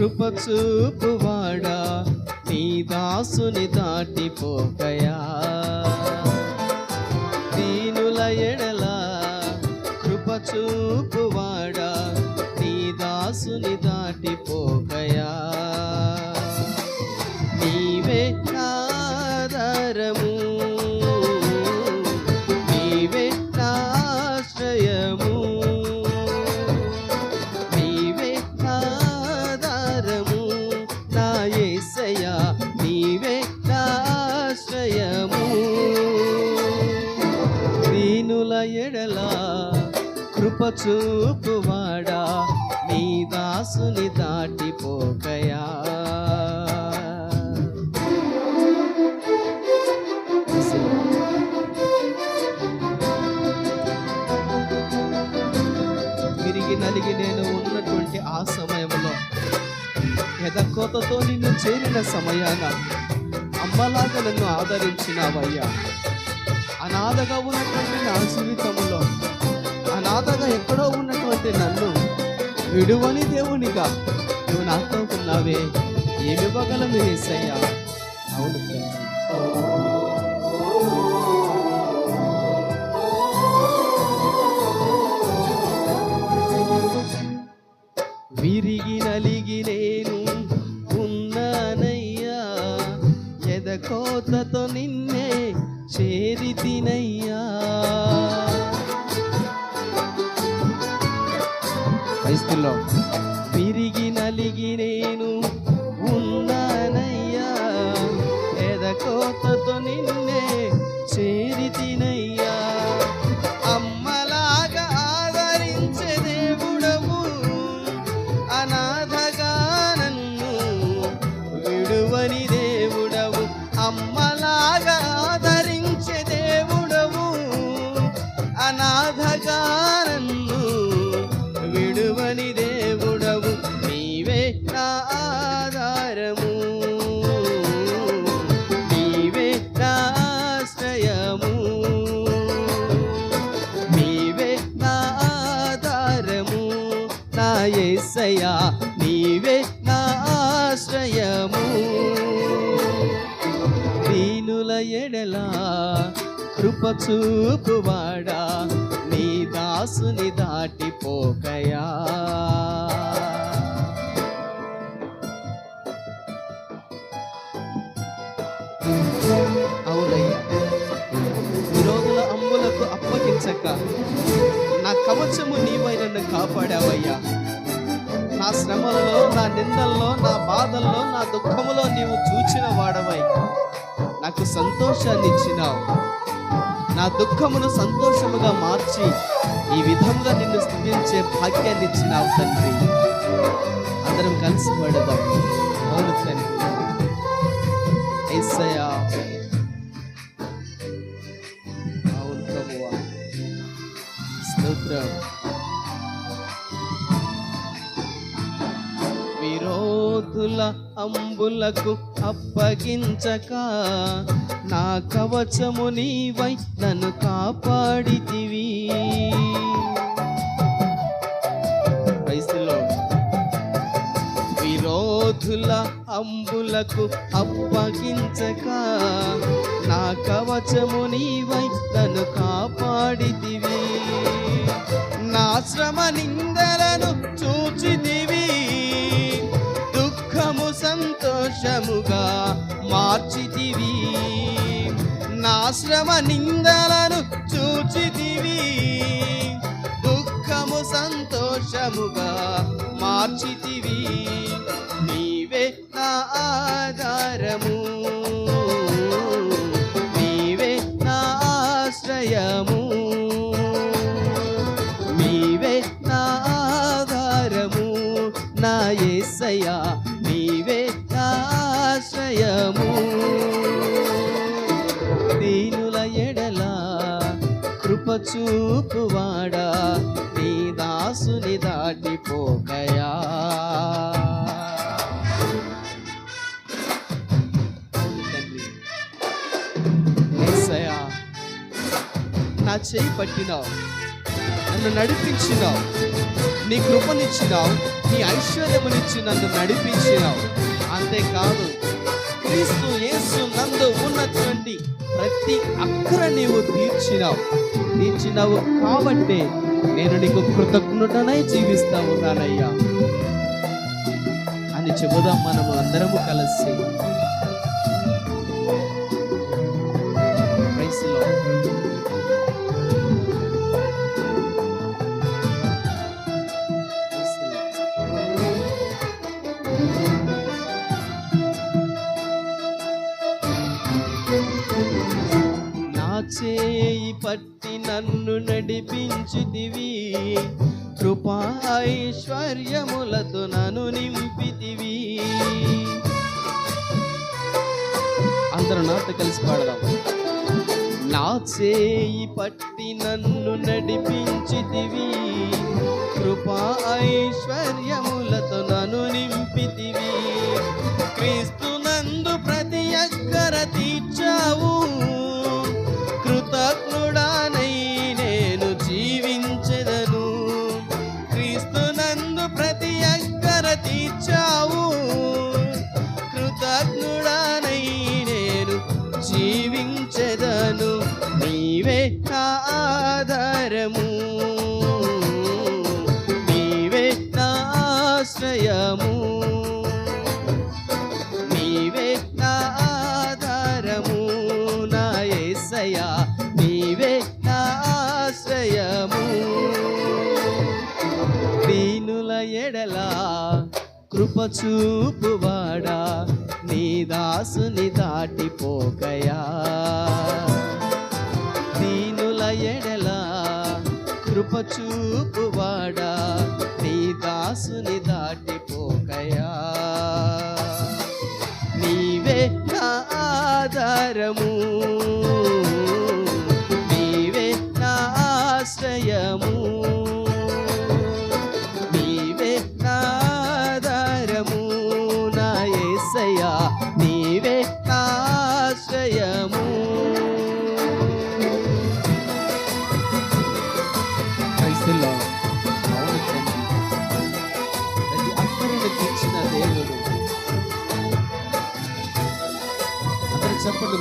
చూపువాడా నీ దాసుని దాటిపోకయా? దీనుల ఎడల కృప చూపువాడా? నీ దాసుని దాటిపోకయా? విరిగి నలిగి నేను ఉన్నటువంటి ఆ సమయంలో ఎదకోతతో నిన్ను చేరిన సమయాన అమ్మలాగా నన్ను ఆదరించినావయ్యా. అనాథగా ఉన్నటువంటి నా జీవితంలో అనాథగా ఎక్కడో ఉన్నటువంటి నన్ను విడువని దేవునిగా నువ్వు నాతో ఉన్నావే. ఏమివ్వగలను ఏసయ్యా అవును క్రైస్తుల్లో విరిగి నలిగి నేను ఉన్నానయ్యా. ఎదకోతతో నిన్నే చేరి తినయ్యా. యేసయ్యా నీవే నా ఆశ్రయము. దీనుల ఎడలా కృప చూపువాడా నీ దాసుని దాటిపోకయా. అవునయ్యా విరోధుల అమ్ములకు అప్పగించక నా కవచము నీవై నన్ను కాపాడావయ్యా. నా శ్రమల్లో నా నిందల్లో నా బాధల్లో నా దుఃఖములో నీవు చూచిన వాడవై. నాకు సంతోషాన్ని ఇచ్చినావు నా దుఃఖమును సంతోషముగా మార్చి ఈ విధముగా నిన్ను స్థుతించే భాగ్యాన్ని ఇచ్చినావు తండ్రి. అందరం కలిసి పడదాం. అవును తండ్రి. యేసయ్యా అవును ప్రభువా. స్తోత్రం. విరోధుల అంబులకు అప్పగించక నా కవచము నీవై నన్ను కాపాడితివి. విరోధుల అంబులకు అప్పగించక నా కవచము నీవై నన్ను కాపాడితివి. నా శ్రమ నిందలను చూచితివి. సంతోషముగా మార్చితివి. నా శ్రమ నిందలను చూచితివి. దుఃఖము సంతోషముగా మార్చితివి. నీ చూపువాడా? నీ దాసుని దాటిపోకయా? నా చేయి పట్టినావు. నన్ను నడిపించినావు. నీ కృపనిచ్చినావు. నీ ఐశ్వర్యమునిచ్చి నన్ను నడిపించినావు. అంతేకాదు క్రీస్తు ఉన్నటువంటి ప్రతి అక్కర నీవు తీర్చినావు. తీర్చినావు కాబట్టి నేను నీకు కృతజ్ఞతనై జీవిస్తా ఉన్నానయ్యా అని చెబుదాం మనము అందరము కలిసి. చేయి పట్టి నన్ను నడిపించుదివి కృపా ఐశ్వర్యములతో నన్ను నింపితివి. అందరూ నాతో కలిసి పాడదాం. నా చేయి పట్టి నన్ను నడిపించితివి. కృపా ఐశ్వర్యములతో నన్ను నింపితివి. క్రీస్తు కృప చూపువాడా నీ దాసుని దాటిపోకయా. దీనుల ఎడల కృప చూపువాడా నీ దాసుని దాటిపోకయా. నీవే నా ఆధారము.